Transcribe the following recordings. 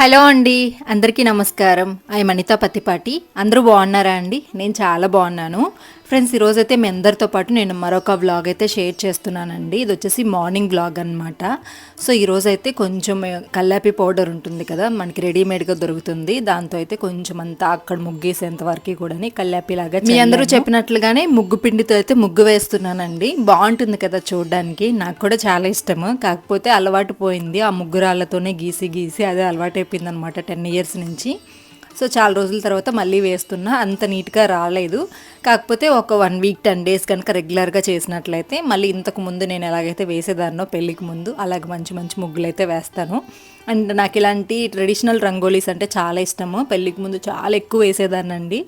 Hello అండి అందరికీ నమస్కారం. ఐ అనిత పత్తిపాటి. అందరూ బాగున్నారా అండి? నేను చాలా బాగున్నాను. ఫ్రెండ్స్ ఈరోజైతే మీ అందరితో పాటు నేను మరొక వ్లాగ్ అయితే షేర్ చేస్తున్నానండి. ఇది వచ్చేసి మార్నింగ్ వ్లాగ్ అనమాట సో ఈరోజైతే కొంచెం కల్లాపి పౌడర్ ఉంటుంది కదా మనకి రెడీమేడ్గా దొరుకుతుంది. దాంతో అయితే కొంచెం అంతా అక్కడ ముగ్గేసేంత వరకు కూడా కల్లాపి లాగా మీ అందరూ చెప్పినట్లుగానే ముగ్గు పిండితో అయితే ముగ్గు వేస్తున్నానండి. బాగుంటుంది కదా చూడడానికి. నాకు కూడా చాలా ఇష్టము. కాకపోతే అలవాటు పోయింది. ఆ ముగ్గురాళ్ళతోనే గీసి గీసి అదే అలవాటు అయిపోయింది అనమాట టెన్ ఇయర్స్ నుంచి. సో చాలా రోజుల తర్వాత మళ్ళీ వేస్తున్నా అంత నీట్గా రాలేదు. కాకపోతే ఒక వన్ వీక్ టెన్ డేస్ కనుక రెగ్యులర్గా చేసినట్లయితే మళ్ళీ ఇంతకు ముందు నేను ఎలాగైతే వేసేదాన్నో పెళ్ళికి ముందు అలాగ మంచి మంచి ముగ్గులు అయితే వేస్తాను. అండ్ నాకు ఇలాంటి ట్రెడిషనల్ రంగోలీస్ అంటే చాలా ఇష్టము. పెళ్ళికి ముందు చాలా ఎక్కువ వేసేదాన్నండి.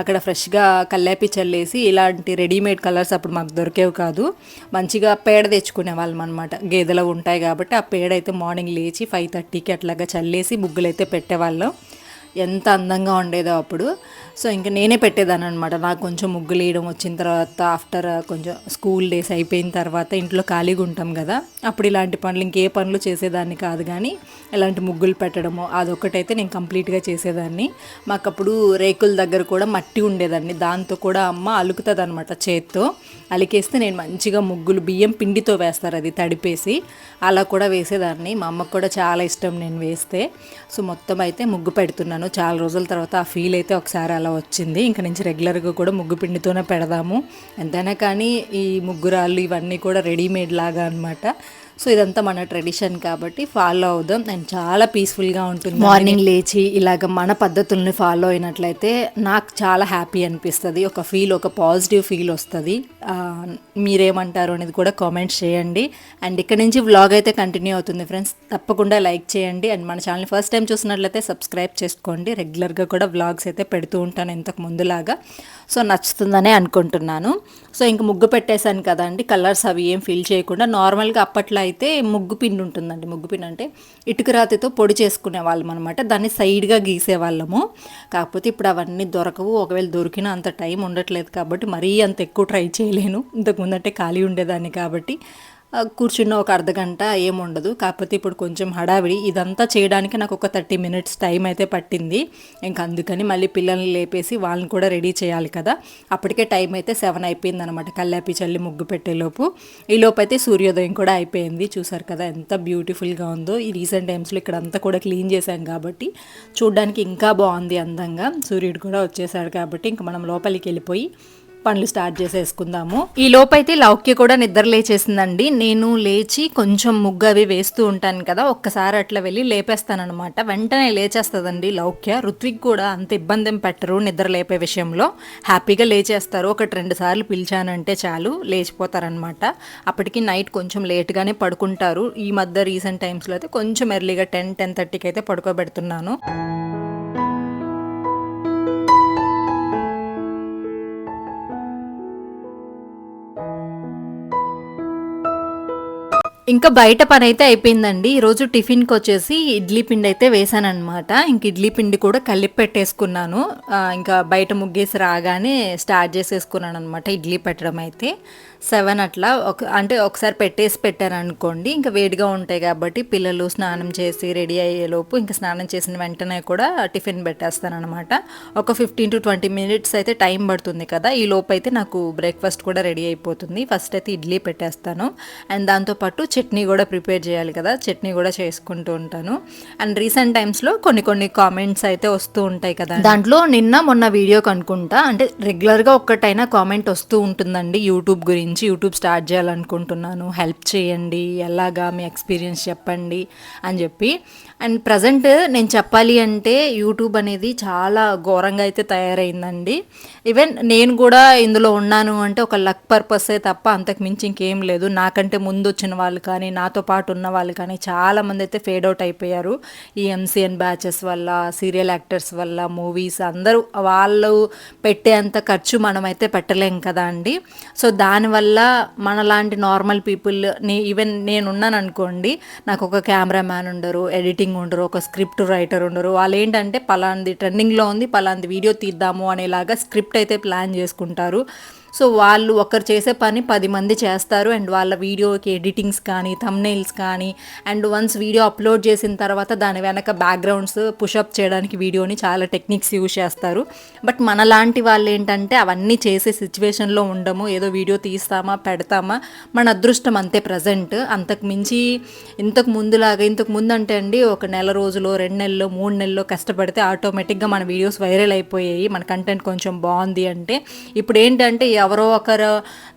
అక్కడ ఫ్రెష్గా కల్లాపి చల్లేసి ఇలాంటి రెడీమేడ్ కలర్స్ అప్పుడు మాకు దొరికేవి కాదు. మంచిగా పేడ తెచ్చుకునే వాళ్ళం అనమాట గేదెలు ఉంటాయి కాబట్టి ఆ పేడ అయితే మార్నింగ్ లేచి ఫైవ్ థర్టీకి అట్లాగా చల్లేసి ముగ్గులు అయితే పెట్టేవాళ్ళం. ఎంత అందంగా ఉండేదో అప్పుడు. సో ఇంకా నేనే పెట్టేదాన్ని అనమాట నాకు కొంచెం ముగ్గులు వేయడం వచ్చిన తర్వాత ఆఫ్టర్ కొంచెం స్కూల్ డేస్ అయిపోయిన తర్వాత ఇంట్లో ఖాళీగా ఉంటాం కదా. అప్పుడు ఇలాంటి పనులు ఇంకే పనులు చేసేదాన్ని కాదు కానీ ఇలాంటి ముగ్గులు పెట్టడము అదొకటైతే నేను కంప్లీట్గా చేసేదాన్ని. మాకు అప్పుడు రేకుల దగ్గర కూడా మట్టి ఉండేదాన్ని దాంతో కూడా అమ్మ అలుకుతుంది అనమాట చేత్తో. అలికేస్తే నేను మంచిగా ముగ్గులు బియ్యం పిండితో వేస్తారు అది తడిపేసి. అలా కూడా వేసేదాన్ని. మా అమ్మకు కూడా చాలా ఇష్టం నేను వేస్తే. సో మొత్తం అయితే ముగ్గు పెడుతున్నాను. చాలా రోజుల తర్వాత ఆ ఫీల్ అయితే ఒకసారి అలా వచ్చింది. ఇంకా నుంచి రెగ్యులర్గా కూడా ముగ్గు పిండితోనే పెడదాము. ఎంతైనా కానీ ఈ ముగ్గురాళ్ళు ఇవన్నీ కూడా రెడీమేడ్ లాగా అనమాట సో ఇదంతా మన ట్రెడిషన్ కాబట్టి ఫాలో అవుదాం. అండ్ చాలా పీస్ఫుల్గా ఉంటుంది. మార్నింగ్ లేచి ఇలాగ మన పద్ధతుల్ని ఫాలో అయినట్లయితే నాకు చాలా హ్యాపీ అనిపిస్తుంది. ఒక ఫీల్ ఒక పాజిటివ్ ఫీల్ వస్తుంది. మీరేమంటారు అనేది కూడా కామెంట్స్ చేయండి. అండ్ ఇక్కడ నుంచి వ్లాగ్ అయితే కంటిన్యూ అవుతుంది ఫ్రెండ్స్. తప్పకుండా లైక్ చేయండి. అండ్ మన ఛానల్ ఫస్ట్ టైం చూసినట్లయితే సబ్స్క్రైబ్ చేసుకోండి. రెగ్యులర్గా కూడా వ్లాగ్స్ అయితే పెడుతూ ఉంటాను ఇంతకు ముందులాగా. సో నచ్చుతుందనే అనుకుంటున్నాను. సో ఇంక ముగ్గు పెట్టేశాను కదండి కలర్స్ అవి ఏం ఫిల్ చేయకుండా నార్మల్గా అప్పట్లో అయితే ముగ్గు పిండి ఉంటుందండి. ముగ్గు పిండి అంటే ఇటుక రాతితో పొడి చేసుకునే వాళ్ళం అనమాట దాన్ని సైడ్గా గీసేవాళ్ళము కాకపోతే ఇప్పుడు అవన్నీ దొరకవు. ఒకవేళ దొరికిన అంత టైం ఉండట్లేదు కాబట్టి మరీ అంత ఎక్కువ ట్రై చేయలేను. ఇంతకుముందు అంటే ఖాళీ ఉండేదాన్ని కాబట్టి కూర్చున్న ఒక అర్ధ గంట ఏముండదు. కాకపోతే ఇప్పుడు కొంచెం హడావిడి. ఇదంతా చేయడానికి నాకు ఒక థర్టీ మినిట్స్ టైం అయితే పట్టింది. ఇంకా అందుకని మళ్ళీ పిల్లల్ని లేపేసి వాళ్ళని కూడా రెడీ చేయాలి కదా. అప్పటికే టైం అయితే సెవెన్ అయిపోయింది అనమాట కల్లాపి చల్లి ముగ్గు పెట్టేలోపు. ఈ అయితే సూర్యోదయం కూడా అయిపోయింది. చూసారు కదా ఎంత బ్యూటిఫుల్గా ఉందో. ఈ రీసెంట్ టైమ్స్లో ఇక్కడ అంతా కూడా క్లీన్ చేశాం కాబట్టి చూడడానికి ఇంకా బాగుంది అందంగా. సూర్యుడు కూడా వచ్చేసాడు కాబట్టి ఇంకా మనం లోపలికి వెళ్ళిపోయి పనులు స్టార్ట్ చేసేసుకుందాము. ఈ లోపైతే లౌక్య కూడా నిద్ర లేచేసిందండి. నేను లేచి కొంచెం ముగ్గు అవి వేస్తూ ఉంటాను కదా ఒక్కసారి అట్లా వెళ్ళి లేపేస్తానమాట వెంటనే లేచేస్తుందండి లౌక్య. ఋత్విక్ కూడా అంత ఇబ్బంది ఏం పెట్టరు నిద్ర లేపే విషయంలో. హ్యాపీగా లేచేస్తారు. ఒకటి రెండు సార్లు పిలిచానంటే చాలు లేచిపోతారనమాట అప్పటికి నైట్ కొంచెం లేట్గానే పడుకుంటారు. ఈ మధ్య రీసెంట్ టైమ్స్లో అయితే కొంచెం ఎర్లీగా టెన్ టెన్ థర్టీకి అయితే పడుకోబెడుతున్నాను. ఇంకా బయట పని అయితే అయిపోయిందండి. ఈరోజు టిఫిన్కి వచ్చేసి ఇడ్లీ పిండి అయితే వేసానమాట ఇంక ఇడ్లీ పిండి కూడా కలిపి పెట్టేసుకున్నాను. ఇంకా బయట ముగ్గేసి రాగానే స్టార్ట్ చేసేసుకున్నాను అనమాట ఇడ్లీ పెట్టడం అయితే సెవెన్ అట్లా ఒక అంటే ఒకసారి పెట్టేసి పెట్టారనుకోండి ఇంకా వేడిగా ఉంటాయి కాబట్టి పిల్లలు స్నానం చేసి రెడీ అయ్యేలోపు ఇంకా స్నానం చేసిన వెంటనే కూడా టిఫిన్ పెట్టేస్తాను అనమాట ఒక ఫిఫ్టీన్ టు ట్వంటీ మినిట్స్ అయితే టైం పడుతుంది కదా ఈ లోపు అయితే నాకు బ్రేక్ఫాస్ట్ కూడా రెడీ అయిపోతుంది. ఫస్ట్ అయితే ఇడ్లీ పెట్టేస్తాను. అండ్ దాంతోపాటు చట్నీ కూడా ప్రిపేర్ చేయాలి కదా చట్నీ కూడా చేసుకుంటూ ఉంటాను. అండ్ రీసెంట్ టైమ్స్లో కొన్ని కొన్ని కామెంట్స్ అయితే వస్తూ ఉంటాయి కదా దాంట్లో నిన్న మొన్న వీడియో కనుక్కుంటా అంటే రెగ్యులర్గా ఒక్కటైనా కామెంట్ వస్తూ ఉంటుందండి యూట్యూబ్ గురించి. యూట్యూబ్ స్టార్ట్ చేయాలనుకుంటున్నాను. హెల్ప్ చేయండి. ఎలాగా మీ ఎక్స్పీరియన్స్ చెప్పండి అని చెప్పి. అండ్ ప్రజెంట్ నేను చెప్పాలి అంటే యూట్యూబ్ అనేది చాలా ఘోరంగా అయితే తయారైందండి. ఈవెన్ నేను కూడా ఇందులో ఉన్నాను అంటే ఒక లక్ పర్పసే తప్ప అంతకు మించి ఇంకేం లేదు. నాకంటే ముందు వచ్చిన వాళ్ళు కానీ నాతో పాటు ఉన్న వాళ్ళు కానీ చాలామంది అయితే ఫేడ్ అవుట్ అయిపోయారు. ఈ ఎంసీఎన్ బ్యాచెస్ వల్ల సీరియల్ యాక్టర్స్ వల్ల మూవీస్ అందరూ వాళ్ళు పెట్టేంత ఖర్చు మనమైతే పెట్టలేం కదా అండి. సో దానివల్ల మనలాంటి నార్మల్ పీపుల్ నే ఈవెన్ నేను ఉన్నాను అనుకోండి నాకు ఒక కెమెరామ్యాన్ ఉండరు ఎడిటింగ్ ఉండరు ఒక స్క్రిప్ట్ రైటర్ ఉండరు. వాళ్ళు ఏంటంటే పలాంది ట్రెండింగ్లో ఉంది పలాంది వీడియో తీద్దాము అనేలాగా స్క్రిప్ట్ అయితే ప్లాన్ చేసుకుంటారు. సో వాళ్ళు ఒకరు చేసే పని పది మంది చేస్తారు అండ్ వాళ్ళ వీడియోకి ఎడిటింగ్స్ కానీ థమ్నైల్స్ కానీ అండ్ వన్స్ వీడియో అప్లోడ్ చేసిన తర్వాత దాని వెనక బ్యాక్గ్రౌండ్స్ పుషప్ చేయడానికి వీడియోని చాలా టెక్నిక్స్ యూజ్ చేస్తారు. బట్ మనలాంటి వాళ్ళు ఏంటంటే అవన్నీ చేసే సిచ్యువేషన్లో ఉండము. ఏదో వీడియో తీస్తామా పెడతామా? మన అదృష్టం అంతే ప్రజెంట్ అంతకు మించి ఇంతకు ముందులాగా ఇంతకు ముందు అంటే అండి ఒక నెల రోజులు రెండు నెలలు మూడు నెలలు కష్టపడితే ఆటోమేటిక్గా మన వీడియోస్ వైరల్ అయిపోయాయి. మన కంటెంట్ కొంచెం బాగుంది అంటే. ఇప్పుడు ఏంటంటే ఎవరో ఒకరు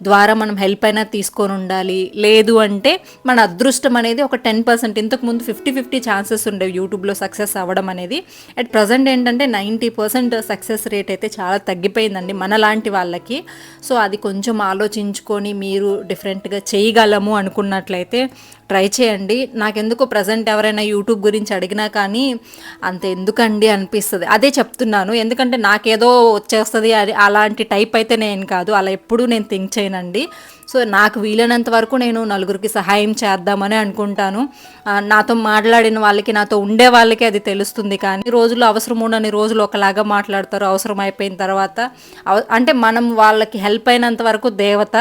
ద్వారా మనం హెల్ప్ అయినా తీసుకొని ఉండాలి. లేదు అంటే మన అదృష్టం అనేది ఒక టెన్ పర్సెంట్ ఇంతకు ముందు ఫిఫ్టీ ఫిఫ్టీ ఛాన్సెస్ ఉండేవి యూట్యూబ్లో సక్సెస్ అవ్వడం అనేది. అట్ ప్రజెంట్ ఏంటంటే నైంటీ పర్సెంట్ సక్సెస్ రేట్ అయితే చాలా తగ్గిపోయిందండి మనలాంటి వాళ్ళకి. సో అది కొంచెం ఆలోచించుకొని మీరు డిఫరెంట్గా చేయగలము అనుకున్నట్లయితే ట్రై చేయండి. నాకెందుకు ప్రజెంట్ ఎవరైనా యూట్యూబ్ గురించి అడిగినా కానీ అంత ఎందుకండి అనిపిస్తుంది. అదే చెప్తున్నాను. ఎందుకంటే నాకేదో వచ్చేస్తుంది అది అలాంటి టైప్ అయితే నేను కాదు. అలా ఎప్పుడూ నేను థింక్ చేయనండి. సో నాకు వీలైనంత వరకు నేను నలుగురికి సహాయం చేద్దామని అనుకుంటాను. నాతో మాట్లాడిన వాళ్ళకి నాతో ఉండే వాళ్ళకి అది తెలుస్తుంది. కానీ రోజులు అవసరం ఉండని రోజులు ఒకలాగా మాట్లాడతారు. అవసరం అయిపోయిన తర్వాత అంటే మనం వాళ్ళకి హెల్ప్ అయినంత వరకు దేవత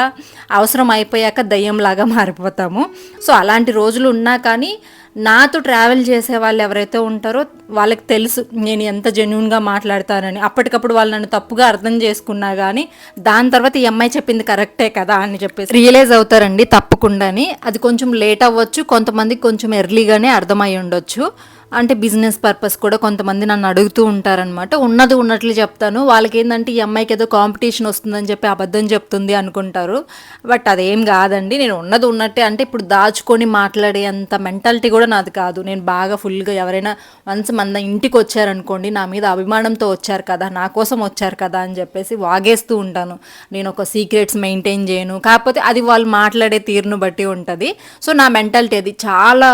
అవసరం అయిపోయాక దయ్యంలాగా మారిపోతాము. సో అలాంటి రోజులు ఉన్నా కానీ నాతో ట్రావెల్ చేసే వాళ్ళు ఎవరైతే ఉంటారో వాళ్ళకి తెలుసు నేను ఎంత జెన్యున్గా మాట్లాడతానని. అప్పటికప్పుడు వాళ్ళు నన్ను తప్పుగా అర్థం చేసుకున్నా కానీ దాని తర్వాత ఈ అమ్మాయి చెప్పింది కరెక్టే కదా అని చెప్పేసి రియలైజ్ అవుతారండి తప్పకుండాని. అది కొంచెం లేట్ అవ్వచ్చు కొంతమందికి కొంచెం ఎర్లీగానే అర్థమై ఉండొచ్చు. అంటే బిజినెస్ పర్పస్ కూడా కొంతమంది నన్ను అడుగుతూ ఉంటారనమాట ఉన్నది ఉన్నట్లు చెప్తాను. వాళ్ళకి ఏంటంటే ఈ అమ్మాయికి ఏదో కాంపిటీషన్ వస్తుందని చెప్పి అబద్ధం చెప్తుంది అనుకుంటారు. బట్ అదేం కాదండి. నేను ఉన్నది ఉన్నట్టే. అంటే ఇప్పుడు దాచుకొని మాట్లాడే అంత మెంటాలిటీ కూడా నాది కాదు. నేను బాగా ఫుల్గా ఎవరైనా వన్స్ మన ఇంటికి వచ్చారనుకోండి నా మీద అభిమానంతో వచ్చారు కదా నా కోసం వచ్చారు కదా అని చెప్పేసి వాగేస్తూ ఉంటాను. నేను ఒక సీక్రెట్స్ మెయింటైన్ చేయను. కాకపోతే అది వాళ్ళు మాట్లాడే తీరును బట్టి ఉంటుంది. సో నా మెంటాలిటీ అది చాలా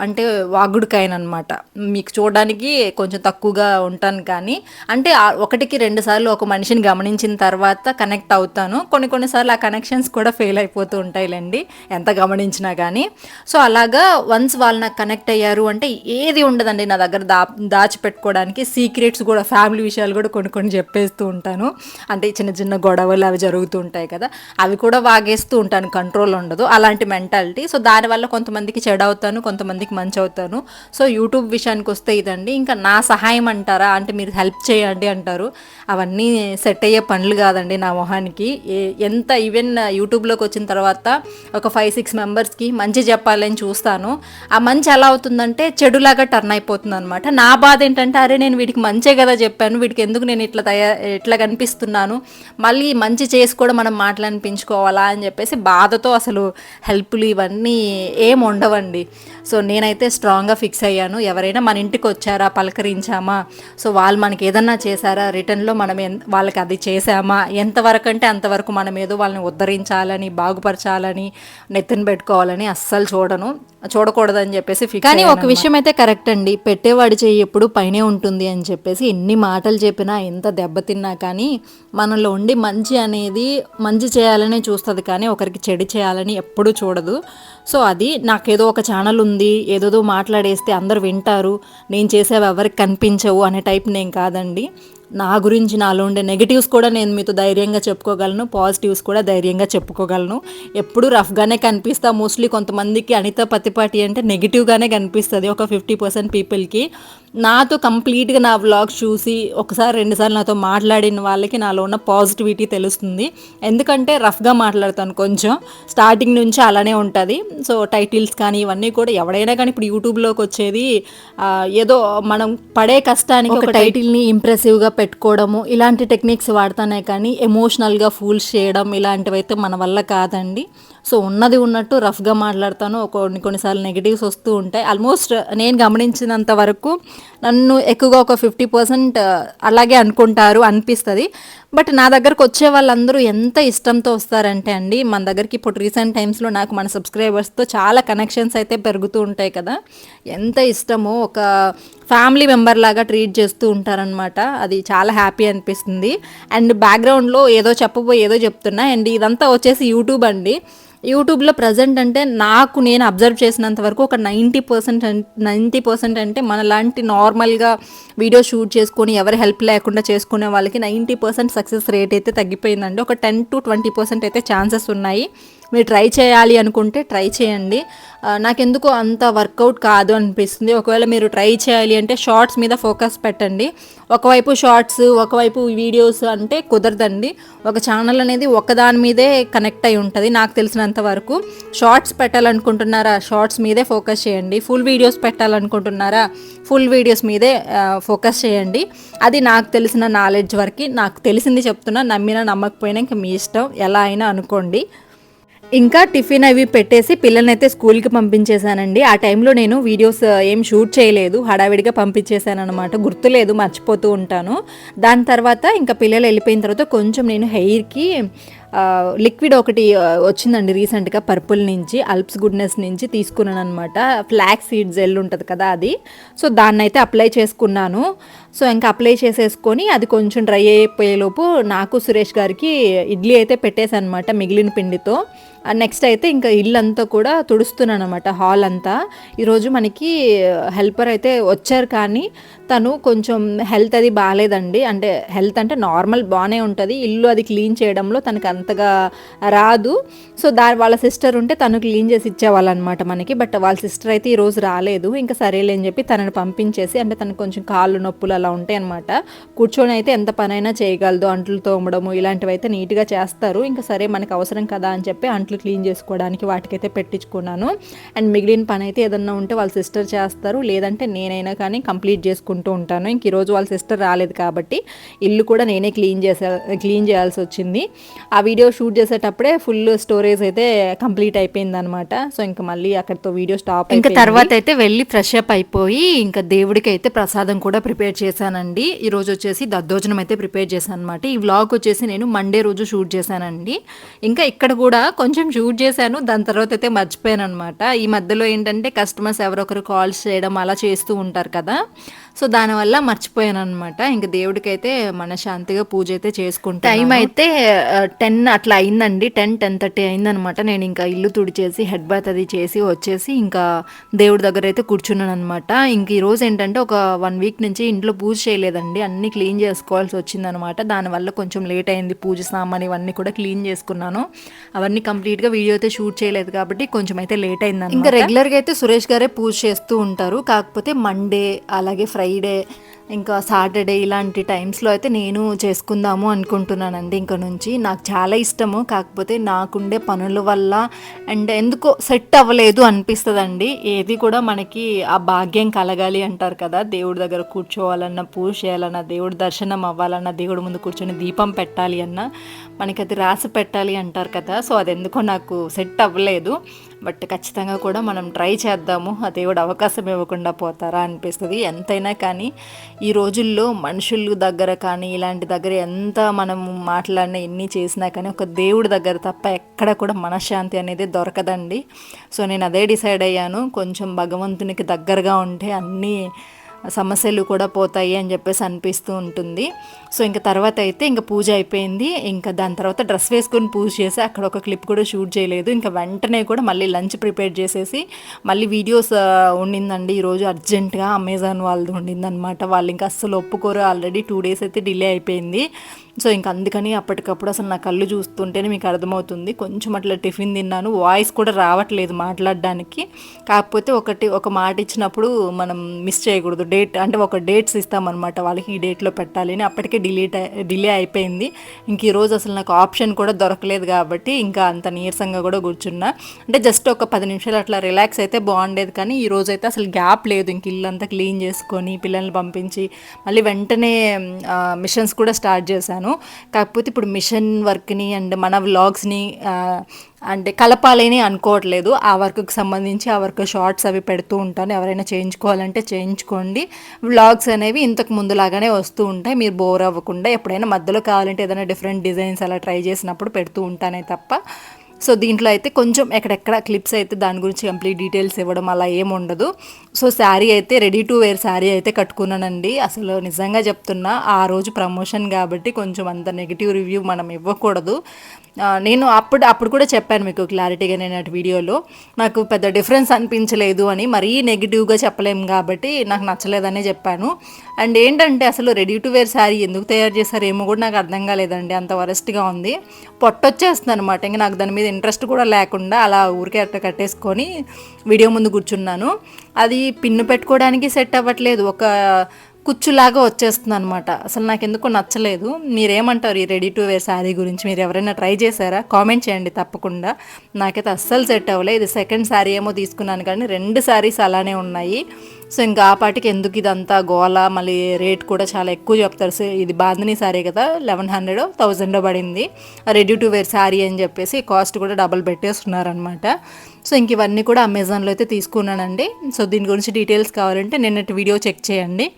అంటే వాగుడుకాయన అనమాట మీకు చూడడానికి కొంచెం తక్కువగా ఉంటాను కానీ అంటే ఒకటికి రెండు సార్లు ఒక మనిషిని గమనించిన తర్వాత కనెక్ట్ అవుతాను. కొన్ని కొన్నిసార్లు ఆ కనెక్షన్స్ కూడా ఫెయిల్ అయిపోతూ ఉంటాయిలేండి ఎంత గమనించినా కానీ. సో అలాగా వన్స్ వాళ్ళు నాకు కనెక్ట్ అయ్యారు అంటే ఏది ఉండదండి నా దగ్గర దా దాచిపెట్టుకోవడానికి. సీక్రెట్స్ కూడా ఫ్యామిలీ విషయాలు కూడా కొన్ని కొన్ని చెప్పేస్తూ ఉంటాను. అంటే చిన్న చిన్న గొడవలు అవి జరుగుతూ ఉంటాయి కదా అవి కూడా వాగేస్తూ ఉంటాను. కంట్రోల్ ఉండదు. అలాంటి మెంటాలిటీ. సో దానివల్ల కొంతమందికి చెడు అవుతాను కొంతమందికి మంచి అవుతాను సో యూట్యూబ్ విషయానికి వస్తే ఇదండి. ఇంకా నా సహాయం అంటారా? అంటే మీరు హెల్ప్ చేయండి అంటారు. అవన్నీ సెట్ అయ్యే పనులు కాదండి నా మొహానికి. ఎంత ఈవెన్ యూట్యూబ్లోకి వచ్చిన తర్వాత ఒక ఫైవ్ సిక్స్ మెంబర్స్కి మంచి చెప్పాలని చూస్తాను. ఆ మంచి ఎలా అవుతుందంటే చెడులాగా టర్న్ అయిపోతుంది అనమాట నా బాధ ఏంటంటే అరే నేను వీడికి మంచే కదా చెప్పాను. వీడికి ఎందుకు నేను ఇట్లా తయా ఇట్లా కనిపిస్తున్నాను? మళ్ళీ మంచి చేసి కూడా మనం మాటలనిపించుకోవాలా అని చెప్పేసి బాధతో అసలు హెల్ప్లు ఇవన్నీ ఏం ఉండవండి. సో నేనైతే స్ట్రాంగ్గా ఫిక్స్ అయ్యాను. ఎవరైనా మన ఇంటికి వచ్చారా పలకరించామా? సో వాళ్ళు మనకి ఏదన్నా చేశారా? రిటర్న్లో మనం వాళ్ళకి అది చేసామా ఎంతవరకు అంటే అంతవరకు మనం ఏదో వాళ్ళని ఉద్ధరించాలని బాగుపరచాలని నెత్తిన పెట్టుకోవాలని అస్సలు చూడను. చూడకూడదని చెప్పేసి ఫిక్స్ కానీ ఒక విషయం అయితే కరెక్ట్ అండి. పెట్టేవాడి చెయ్యి ఎప్పుడు పైనే ఉంటుంది అని చెప్పేసి ఎన్ని మాటలు చెప్పినా ఎంత దెబ్బతిన్నా కానీ మనలో ఉండి మంచి అనేది మంచి చేయాలనే చూస్తుంది కానీ ఒకరికి చెడు చేయాలని ఎప్పుడూ చూడదు. సో అది నాకేదో ఒక ఛానల్ ఉంది ఏదోదో మాట్లాడేస్తే అందరు వింటారు నేను చేసేవి ఎవరికి కనిపించవు అనే టైప్ నేను కాదండి. నా గురించి నాలో ఉండే నెగిటివ్స్ కూడా నేను మీతో ధైర్యంగా చెప్పుకోగలను పాజిటివ్స్ కూడా ధైర్యంగా చెప్పుకోగలను. ఎప్పుడు రఫ్గానే కనిపిస్తా. మోస్ట్లీ కొంతమందికి అనిత పత్తిపాటి అంటే నెగిటివ్గానే కనిపిస్తుంది ఒక ఫిఫ్టీ పర్సెంట్ పీపుల్కి నాతో కంప్లీట్గా నా వ్లాగ్స్ చూసి ఒకసారి రెండుసార్లు నాతో మాట్లాడిన వాళ్ళకి నాలో ఉన్న పాజిటివిటీ తెలుస్తుంది. ఎందుకంటే రఫ్గా మాట్లాడతాను కొంచెం. స్టార్టింగ్ నుంచి అలానే ఉంటుంది. సో టైటిల్స్ కానీ ఇవన్నీ కూడా ఎవడైనా కానీ ఇప్పుడు యూట్యూబ్లోకి వచ్చేది ఏదో మనం పడే కష్టానికి ఒక టైటిల్ని ఇంప్రెసివ్గా పెట్టుకోవడము ఇలాంటి టెక్నిక్స్ వాడతానే కానీ ఎమోషనల్గా ఫూల్స్ చేయడం ఇలాంటివి అయితే మన వల్ల కాదండి. సో ఉన్నది ఉన్నట్టు రఫ్గా మాట్లాడతాను. కొన్ని కొన్నిసార్లు నెగిటివ్స్ వస్తూ ఉంటాయి. ఆల్మోస్ట్ నేను గమనించినంత వరకు నన్ను ఎక్కువగా ఒక ఫిఫ్టీ పర్సెంట్ అలాగే అనుకుంటారు అనిపిస్తుంది. బట్ నా దగ్గరకు వచ్చే వాళ్ళందరూ ఎంత ఇష్టంతో వస్తారంటే అండి మన దగ్గరికి ఇప్పుడు రీసెంట్ టైమ్స్లో నాకు మన సబ్స్క్రైబర్స్తో చాలా కనెక్షన్స్ అయితే పెరుగుతూ ఉంటాయి కదా. ఎంత ఇష్టమో ఒక ఫ్యామిలీ మెంబర్ లాగా ట్రీట్ చేస్తూ ఉంటారనమాట అది చాలా హ్యాపీ అనిపిస్తుంది. అండ్ బ్యాక్గ్రౌండ్లో ఏదో చెప్పబోయి ఏదో చెప్తున్నా. అండ్ ఇదంతా వచ్చేసి యూట్యూబ్ అండి. యూట్యూబ్లో ప్రజెంట్ అంటే నాకు నేను అబ్జర్వ్ చేసినంత వరకు ఒక నైంటీ పర్సెంట్ నైంటీ పర్సెంట్ అంటే మనలాంటి నార్మల్గా వీడియో షూట్ చేసుకొని ఎవరి హెల్ప్ లేకుండా చేసుకునే వాళ్ళకి నైంటీ పర్సెంట్ సక్సెస్ రేట్ అయితే తగ్గిపోయిందండి. ఒక టెన్ టు ట్వంటీ పర్సెంట్ అయితే ఛాన్సెస్ ఉన్నాయి. మీరు ట్రై చేయాలి అనుకుంటే ట్రై చేయండి. నాకెందుకు అంత వర్కౌట్ కాదు అనిపిస్తుంది. ఒకవేళ మీరు ట్రై చేయాలి అంటే షార్ట్స్ మీద ఫోకస్ పెట్టండి. ఒకవైపు షార్ట్స్ ఒకవైపు వీడియోస్ అంటే కుదరదండి. ఒక ఛానల్ అనేది ఒకదాని మీదే కనెక్ట్ అయి ఉంటుంది నాకు తెలిసినంత వరకు. షార్ట్స్ పెట్టాలనుకుంటున్నారా? షార్ట్స్ మీదే ఫోకస్ చేయండి. ఫుల్ వీడియోస్ పెట్టాలనుకుంటున్నారా? ఫుల్ వీడియోస్ మీదే ఫోకస్ చేయండి. అది నాకు తెలిసిన నాలెడ్జ్ వరకు నాకు తెలిసింది చెప్తున్నా నమ్మినా నమ్మకపోయినా ఇంకా మీ ఇష్టం. ఎలా అయినా అనుకోండి. ఇంకా టిఫిన్ అవి పెట్టేసి పిల్లలనైతే అయితే స్కూల్కి పంపించేశానండి. ఆ టైంలో నేను వీడియోస్ ఏం షూట్ చేయలేదు. హడావిడిగా పంపించేశాను అనమాట గుర్తులేదు మర్చిపోతూ ఉంటాను. దాని తర్వాత ఇంకా పిల్లలు వెళ్ళిపోయిన తర్వాత కొంచెం నేను హెయిర్కి లిక్విడ్ ఒకటి వచ్చిందండి రీసెంట్గా పర్పుల్ నుంచి అల్ప్స్ గుడ్నెస్ నుంచి తీసుకున్నాను అనమాట ఫ్లాక్ సీడ్ జెల్ ఉంటుంది కదా అది. సో దాన్నైతే అప్లై చేసుకున్నాను. సో ఇంకా అప్లై చేసేసుకొని అది కొంచెం డ్రై అయిపోయేలోపు నాకు సురేష్ గారికి ఇడ్లీ అయితే పెట్టేశానమాట మిగిలిన పిండితో. నెక్స్ట్ అయితే ఇంకా ఇల్లు అంతా కూడా తుడుస్తున్నాను అనమాట హాల్ అంతా. ఈరోజు మనకి హెల్పర్ అయితే వచ్చారు కానీ తను కొంచెం హెల్త్ అది బాగాలేదండి అంటే హెల్త్ అంటే నార్మల్ బాగానే ఉంటుంది. ఇల్లు అది క్లీన్ చేయడంలో తనకు అంతగా రాదు. సో దాని వాళ్ళ సిస్టర్ ఉంటే తను క్లీన్ చేసి ఇచ్చేవాళ్ళు అనమాట మనకి. బట్ వాళ్ళ సిస్టర్ అయితే ఈరోజు రాలేదు. ఇంకా సరేలే అని చెప్పి తనని పంపించేసి అంటే తనకు కొంచెం కాళ్ళు నొప్పులు అలా ఉంటాయి అనమాట కూర్చొని అయితే ఎంత పనైనా చేయగలదు. అంట్లు తోమడము ఇలాంటివి అయితే నీట్గా చేస్తారు. ఇంకా సరే మనకు అవసరం కదా అని చెప్పి అంట్లు క్లీన్ చేసుకోవడానికి వాటికైతే పెట్టించుకున్నాను. అండ్ మిగిలిన పని అయితే ఏదన్నా ఉంటే వాళ్ళ సిస్టర్ చేస్తారు. లేదంటే నేనైనా కానీ కంప్లీట్ చేసుకుంటూ ఉంటాను. ఇంక ఈరోజు వాళ్ళ సిస్టర్ రాలేదు కాబట్టి ఇల్లు కూడా నేనే క్లీన్ చేసా క్లీన్ చేయాల్సి వచ్చింది. ఆ వీడియో షూట్ చేసేటప్పుడే ఫుల్ స్టోరేజ్ అయితే కంప్లీట్ అయిపోయింది అనమాట సో ఇంకా మళ్ళీ అక్కడితో వీడియో స్టాప్ ఇంకా తర్వాత అయితే వెళ్ళి ఫ్రెష్ అప్ అయిపోయి ఇంకా దేవుడికి అయితే ప్రసాదం కూడా ప్రిపేర్ చేశానండి. ఈ రోజు వచ్చేసి దద్దోజనం అయితే ప్రిపేర్ చేశాను అనమాట ఈ వ్లాగ్ వచ్చేసి నేను మండే రోజు షూట్ చేశానండి. ఇంకా ఇక్కడ కూడా కొంచెం షూట్ చేశాను. దాని తర్వాత అయితే మర్చిపోయాను అనమాట ఈ మధ్యలో ఏంటంటే కస్టమర్స్ ఎవరొకరు కాల్స్ చేయడం అలా చేస్తూ ఉంటారు కదా. సో దానివల్ల మర్చిపోయాను అనమాట ఇంకా దేవుడికి అయితే మనశాంతిగా పూజ అయితే చేసుకుంటాను టైం అయితే టెన్ అట్లా అయిందండి. టెన్ టెన్ థర్టీ అయిందనమాట నేను ఇంకా ఇల్లు తుడిచేసి హెడ్ బాత్ అది చేసి వచ్చేసి ఇంకా దేవుడి దగ్గర అయితే కూర్చున్నాను అనమాట ఇంక ఈ రోజు ఏంటంటే ఒక వన్ వీక్ నుంచి ఇంట్లో పూజ చేయలేదండి. అన్ని క్లీన్ చేసుకోవాల్సి వచ్చిందనమాట దానివల్ల కొంచెం లేట్ అయింది పూజ సామాన్ ఇవన్నీ కూడా క్లీన్ చేసుకున్నాను. అవన్నీ కంప్లీట్గా వీడియో అయితే షూట్ చేయలేదు కాబట్టి కొంచెం అయితే లేట్ అయింది ఇంకా రెగ్యులర్గా అయితే సురేష్ గారే పూజ చేస్తూ ఉంటారు. కాకపోతే మండే అలాగే ఫ్రైడే ఫ్రైడే ఇంకా సాటర్డే ఇలాంటి టైమ్స్లో అయితే నేను చేసుకుందాము అనుకుంటున్నానండి ఇంక నుంచి. నాకు చాలా ఇష్టము కాకపోతే నాకుండే పనుల వల్ల అండ్ ఎందుకో సెట్ అవ్వలేదు అనిపిస్తుందండి. ఏది కూడా మనకి ఆ భాగ్యం కలగాలి అంటారు కదా దేవుడి దగ్గర కూర్చోవాలన్నా పూజ చేయాలన్నా దేవుడి దర్శనం అవ్వాలన్నా దేవుడి ముందు కూర్చొని దీపం పెట్టాలి అన్నా మనకి అది రాసి పెట్టాలి అంటారు కదా సో అది ఎందుకో నాకు సెట్ అవ్వలేదు. బట్ ఖచ్చితంగా కూడా మనం ట్రై చేద్దాము. ఆ దేవుడు అవకాశం ఇవ్వకుండా పోతారా అనిపిస్తుంది. ఎంతైనా కానీ ఈ రోజుల్లో మనుషుల దగ్గర కానీ ఇలాంటి దగ్గర ఎంత మనం మాట్లాడినా ఎన్ని చేసినా కానీ ఒక దేవుడి దగ్గర తప్ప ఎక్కడ కూడా మనశ్శాంతి అనేది దొరకదండి. సో నేను అదే డిసైడ్ అయ్యాను. కొంచెం భగవంతునికి దగ్గరగా ఉంటే అన్నీ సమస్యలు కూడా పోతాయి అని చెప్పేసి అనిపిస్తూ ఉంటుంది. సో ఇంకా తర్వాత అయితే ఇంకా పూజ అయిపోయింది. ఇంకా దాని తర్వాత డ్రెస్ వేసుకొని పూజ చేసి అక్కడ ఒక క్లిప్ కూడా షూట్ చేయలేదు. ఇంకా వెంటనే కూడా మళ్ళీ లంచ్ ప్రిపేర్ చేసేసి మళ్ళీ వీడియోస్ ఉండిందండి. ఈరోజు అర్జెంటుగా అమెజాన్ వాళ్ళది ఉండిందనమాట వాళ్ళు ఇంకా అస్సలు ఒప్పుకోరు. ఆల్రెడీ టూ డేస్ అయితే డిలే అయిపోయింది. సో ఇంక అందుకని అప్పటికప్పుడు అసలు నా కళ్ళు చూస్తుంటేనే మీకు అర్థమవుతుంది. కొంచెం అట్లా టిఫిన్ తిన్నాను. వాయిస్ కూడా రావట్లేదు మాట్లాడడానికి. కాకపోతే ఒకటి ఒక మాట ఇచ్చినప్పుడు మనం మిస్ చేయకూడదు. డేట్ అంటే ఒక డేట్స్ ఇస్తామన్నమాట. వాళ్ళకి ఈ డేట్లో పెట్టాలి అని అప్పటికే డిలీట్ డిలే అయిపోయింది. ఇంక ఈరోజు అసలు నాకు ఆప్షన్ కూడా దొరకలేదు కాబట్టి ఇంకా అంత నీరసంగా కూడా కూర్చున్నా. అంటే జస్ట్ ఒక పది నిమిషాలు అట్లా రిలాక్స్ అయితే బాగుండేది కానీ ఈ రోజు అయితే అసలు గ్యాప్ లేదు. ఇంక ఇల్లు అంతా క్లీన్ చేసుకొని పిల్లల్ని పంపించి మళ్ళీ వెంటనే మిషన్స్ కూడా స్టార్ట్ చేశాను. కాకపోతే ఇప్పుడు మిషన్ వర్క్ని అండ్ మన వ్లాగ్స్ని అంటే కలపాలని అనుకోవట్లేదు. ఆ వర్క్కి సంబంధించి ఆ వర్క్ షార్ట్స్ అవి పెడుతూ ఉంటాను. ఎవరైనా చేయించుకోవాలంటే చేయించుకోండి. వ్లాగ్స్ అనేవి ఇంతకు ముందులాగానే వస్తూ ఉంటాయి. మీరు బోర్ అవ్వకుండా ఎప్పుడైనా మధ్యలో కావాలంటే ఏదైనా డిఫరెంట్ డిజైన్స్ అలా ట్రై చేసినప్పుడు పెడుతూ ఉంటానే తప్ప. సో దీంట్లో అయితే కొంచెం ఎక్కడెక్కడ క్లిప్స్ అయితే దాని గురించి కంప్లీట్ డీటెయిల్స్ ఇవ్వడం అలా ఏముండదు సో శారీ అయితే రెడీ టు వేర్ శారీ అయితే కట్టుకున్నానండి. అసలు నిజంగా చెప్తున్నా ఆ రోజు ప్రమోషన్ కాబట్టి కొంచెం అంత నెగిటివ్ రివ్యూ మనం ఇవ్వకూడదు. నేను అప్పుడు అప్పుడు కూడా చెప్పాను మీకు క్లారిటీగా నేను అటు వీడియోలో. నాకు పెద్ద డిఫరెన్స్ అనిపించలేదు అని మరీ నెగిటివ్గా చెప్పలేము కాబట్టి నాకు నచ్చలేదనే చెప్పాను. అండ్ ఏంటంటే అసలు రెడీ టు వేర్ శారీ ఎందుకు తయారు చేశారు ఏమో కూడా నాకు అర్థం కాలేదండి. అంత వరస్ట్గా ఉంది. పొట్టొచ్చేస్తుంది అనమాట ఇంకా నాకు దాని మీద ఇంట్రెస్ట్ కూడా లేకుండా అలా ఊరికే అట్ట కట్టేసుకొని వీడియో ముందు కూర్చున్నాను. అది పిన్ను పెట్టుకోవడానికి సెట్ అవ్వట్లేదు. ఒక కుచ్చులాగా వచ్చేస్తుంది అనమాట అసలు నాకు ఎందుకో నచ్చలేదు. మీరేమంటారు ఈ రెడీ టు వేర్ శారీ గురించి? మీరు ఎవరైనా ట్రై చేశారా? కామెంట్ చేయండి తప్పకుండా. నాకైతే అస్సలు సెట్ అవ్వలేదు ఇది సెకండ్ శారీ ఏమో తీసుకున్నాను కానీ రెండు శారీస్ అలానే ఉన్నాయి. సో ఇంకా ఆ పాటికి ఎందుకు ఇదంతా గోల? మళ్ళీ రేట్ కూడా చాలా ఎక్కువ చెప్తారు. సో ఇది బాందిని శారీ కదా లెవెన్ హండ్రెడ్ థౌజండ్ పడింది. రెడీ టు వేర్ శారీ అని చెప్పేసి కాస్ట్ కూడా డబల్ పెట్టేస్తున్నారనమాట సో ఇంక ఇవన్నీ కూడా అమెజాన్లో అయితే తీసుకున్నానండి. సో దీని గురించి డీటెయిల్స్ కావాలంటే నిన్నటి వీడియో చెక్ చేయండి.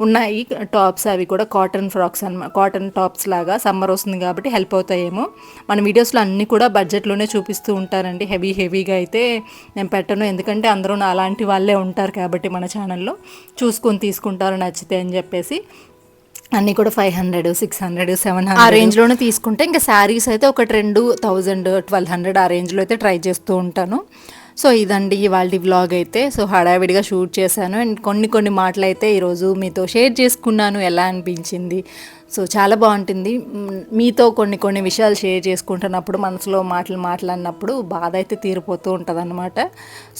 ఉన్నాయి. టాప్స్ అవి కూడా కాటన్ ఫ్రాక్స్ అనమాట కాటన్ టాప్స్ లాగా సమ్మర్ వస్తుంది కాబట్టి హెల్ప్ అవుతాయేమో. మన వీడియోస్లో అన్నీ కూడా బడ్జెట్లోనే చూపిస్తూ ఉంటారండి. హెవీ హెవీగా అయితే నేను పెట్టను. ఎందుకంటే అందరూ అలాంటి వాళ్ళే ఉంటారు కాబట్టి మన ఛానల్లో. చూసుకొని తీసుకుంటారు నచ్చితే అని చెప్పేసి. అన్నీ కూడా five hundred six hundred seven hundred. ఆ రేంజ్లోనే తీసుకుంటే ఇంకా శారీస్ అయితే ఒకటి రెండు థౌజండ్ ట్వెల్వ్ హండ్రెడ్ ఆ రేంజ్లో అయితే ట్రై చేస్తూ ఉంటాను. సో ఇదండి ఇవాళ వ్లాగ్ అయితే. సో హడావిడిగా షూట్ చేశాను. అండ్ కొన్ని కొన్ని మాటలు అయితే ఈరోజు మీతో షేర్ చేసుకున్నాను. ఎలా అనిపించింది? సో చాలా బాగుంటుంది. మీతో కొన్ని కొన్ని విషయాలు షేర్ చేసుకుంటున్నప్పుడు మనసులో మాటలు మాట్లాడినప్పుడు బాధ అయితే తీరిపోతూ ఉంటుంది అనమాట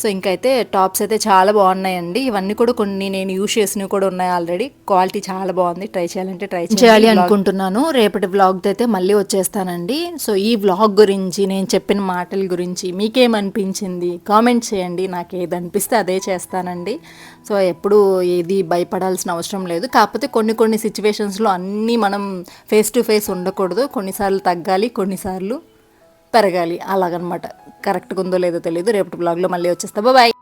సో ఇంకైతే టాప్స్ అయితే చాలా బాగున్నాయండి. ఇవన్నీ కూడా కొన్ని నేను యూజ్ చేసినవి కూడా ఉన్నాయి ఆల్రెడీ. క్వాలిటీ చాలా బాగుంది. ట్రై చేయాలంటే ట్రై చేయాలి అనుకుంటున్నాను. రేపటి వ్లాగ్ అయితే మళ్ళీ వచ్చేస్తానండి. సో ఈ వ్లాగ్ గురించి నేను చెప్పిన మాటల గురించి మీకేమనిపించింది? కామెంట్ చేయండి. నాకు ఏది అనిపిస్తే అదే చేస్తానండి. సో ఎప్పుడు ఏది భయపడాల్సిన అవసరం లేదు. కాకపోతే కొన్ని కొన్ని సిచ్యువేషన్స్లో అన్నీ మనం ఫేస్ టు ఫేస్ ఉండకూడదు. కొన్నిసార్లు తగ్గాలి కొన్నిసార్లు పెరగాలి. అలాగనమాట. కరెక్ట్గా ఉందో లేదో తెలియదు రేపటి బ్లాగ్లో మళ్ళీ వచ్చేస్తా. బాయ్!